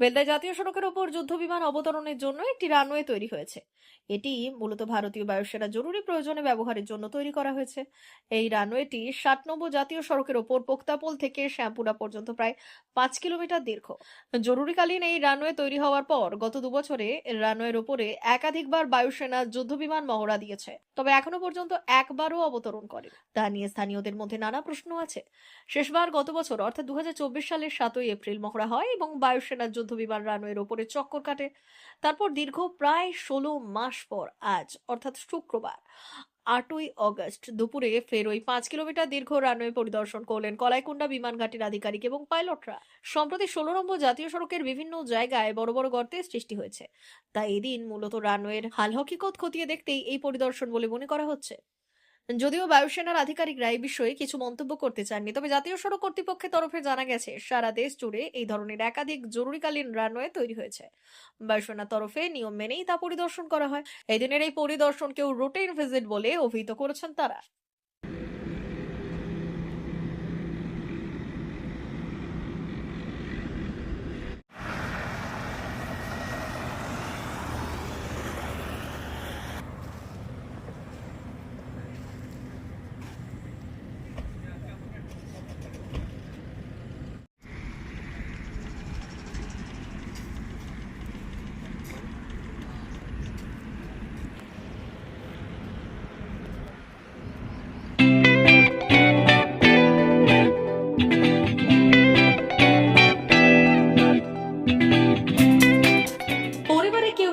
বেলদায় জাতীয় সড়কের ওপর যুদ্ধবিমান অবতরণের জন্য একটি রানওয়ে তৈরি হয়েছে। এটি মূলত ভারতীয় বায়ুসেনা জরুরি প্রয়োজনে ব্যবহারের জন্য তৈরি করা হয়েছে। এই রানওয়েটি ষাট নম্বর জাতীয় সড়কের ওপর পোক্তাপোল থেকে শ্যামপুরা পর্যন্ত প্রায় পাঁচ কিলোমিটার দীর্ঘ। জরুরিকালীন এই রানওয়ে তৈরি হওয়ার পর গত দুবছরে রানওয়ের ওপরে একাধিকবার বায়ুসেনা যুদ্ধবিমান মহড়া দিয়েছে। তবে এখনও পর্যন্ত একবারও অবতরণ করে তা নিয়ে স্থানীয়দের মধ্যে নানা প্রশ্ন আছে। শেষবার গত বছর, অর্থাৎ দু হাজার চব্বিশ সালের সাতই এপ্রিল মহড়া হয় এবং বায়ুসেনার যুদ্ধবিমান রানওয়ের ওপরে চক্কর কাটে। তারপর দীর্ঘ প্রায় ষোলো মাস পর, আজ, অর্থাৎ শুক্রবার, আটই অগস্ট দুপুরে ফের ওই পাঁচ কিলোমিটার দীর্ঘ রানওয়ে পরিদর্শন করলেন কলাইকুণ্ডা বিমান ঘাটির আধিকারিক এবং পাইলটরা। সম্প্রতি ষোলো নম্বর জাতীয় সড়কের বিভিন্ন জায়গায় বড় বড় গর্তের সৃষ্টি হয়েছে। তাই এদিন মূলত রানওয়ের হাল হকিকত খতিয়ে দেখতেই এই পরিদর্শন বলে মনে করা হচ্ছে। যদিও বায়ুসেনার আধিকারিকরা এই বিষয়ে কিছু মন্তব্য করতে চাননি, তবে জাতীয় সড়ক কর্তৃপক্ষের তরফে জানা গেছে, সারা দেশ জুড়ে এই ধরনের একাধিক জরুরিকালীন রানওয়ে তৈরি হয়েছে। বায়ুসেনার তরফে নিয়ম মেনেই তা পরিদর্শন করা হয়। এই দিনের এই পরিদর্শনকেও রুটিন ভিজিট বলে অভিহিত করেছেন তারা।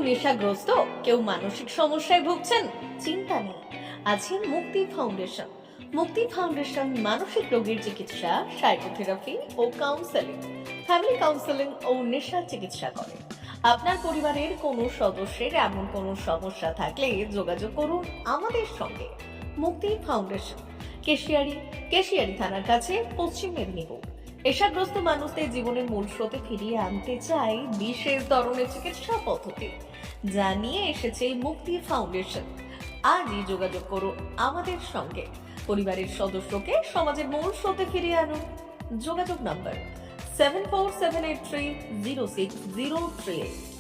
নেশাগ্রস্ত, কেউ মানসিক সমস্যায় ভুগছেন, চিন্তা নেই। আছে মুক্তি ফাউন্ডেশন। মুক্তি ফাউন্ডেশন মানসিক রোগীর চিকিৎসা, সাইকোথেরাপি ও কাউন্সেলিং। ফ্যামিলি কাউন্সেলিং ও নেশা চিকিৎসা করে। আপনার পরিবারের কোনো সদস্যের এমন কোনো সমস্যা থাকলে যোগাযোগ করুন আমাদের সঙ্গে। মুক্তি ফাউন্ডেশন, কেশিয়ারি কেশিয়ারি থানার কাছে, পশ্চিম মেদিনীপুর। নেশাগ্রস্ত মানুষদের জীবনের মূল স্রোতে ফিরিয়ে আনতে চাই বিশেষ ধরনের চিকিৎসা পদ্ধতি। যা নিয়ে এসেছে মুক্তি ফাউন্ডেশন। আজই যোগাযোগ করুন আমাদের সঙ্গে। পরিবারের সদস্যকে সমাজের মূল স্রোতে ফিরিয়ে আনুন। যোগাযোগ number seven four seven eight three zero six zero three eight